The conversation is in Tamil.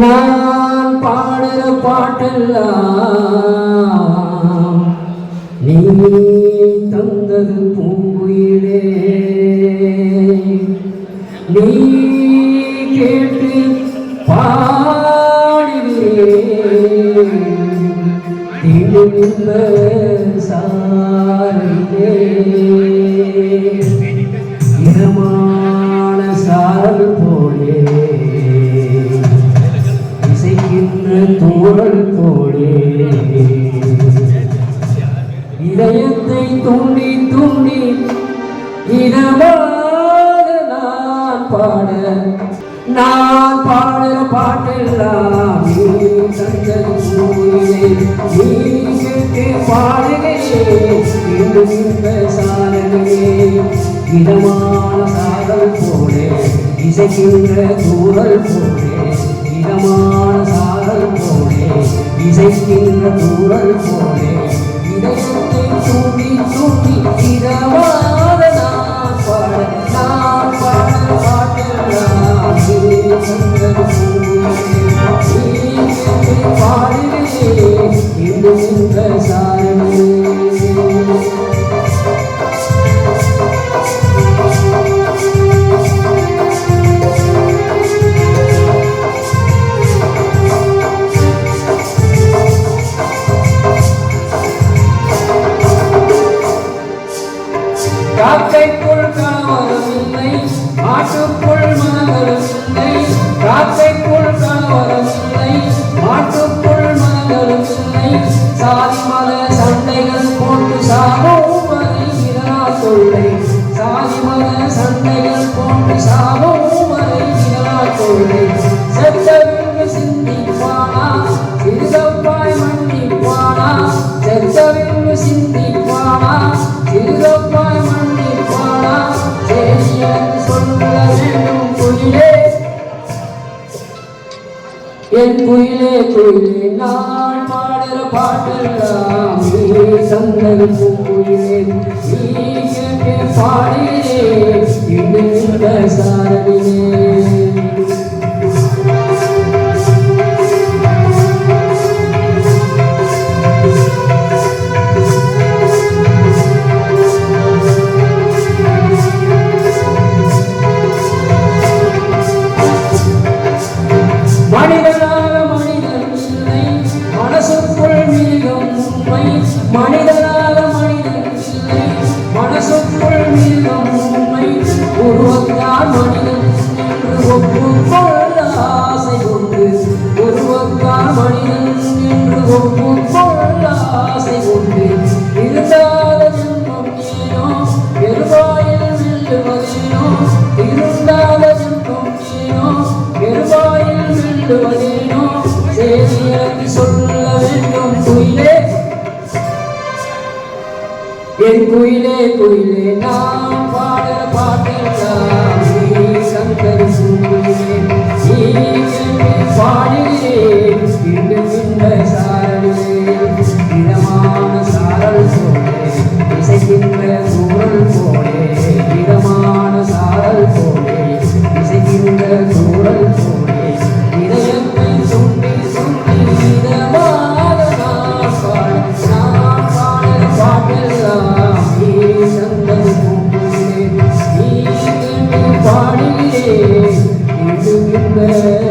நான் பாடுற பாட்டெல்லாம் நீ தந்தது பூங்குயிலே நீ கேட்டு பாடுகிறேன். சாரியே பாட. நான் பாடுற பாட்டெல்லாம் நீ இதமான சாரல் போலே இசைக்கின்ற தூதல் போலே. இதமான சாதல் போலே இசைக்கின்ற தூதல் போலே. இதை சுற்றி தூண்டி தூண்டி காக்கைக்குள் கணவரமில்லை மாட்டுக்குள் மனவரமில்லை காக்கைக்குள் கணவரமில்லை மாட்டுக்குள் என் குயிலே குயிலே நான் பாடுற பாட்டெல்லாம் நீ குயிலே. நீ கேட்டு பாடினே இன்னும் இந்த மனிதனாக மனிதன் மனசுக்குள் மிருகம் உண்மை. உருவத்தால் மனிதன் என்று ஒப்புக்கொள்ள ஆசை கொண்டு உருவத்தால் மனிதன் என்று ஒப்புக்கொள்ள ஆசை கொண்டு இருந்தாத ஜென்மம் ஏனோ பெருவாயில் வெல்லுவதேனோ இருந்தாத ஜென்மம் ஏனோ பெருவாயில் வெல்லுவதேனோ சரி சொல்ல வேண்டும் குயிலே என் குயிலே குயிலே நான் பாடுற பாட்டெல்லாம். You is in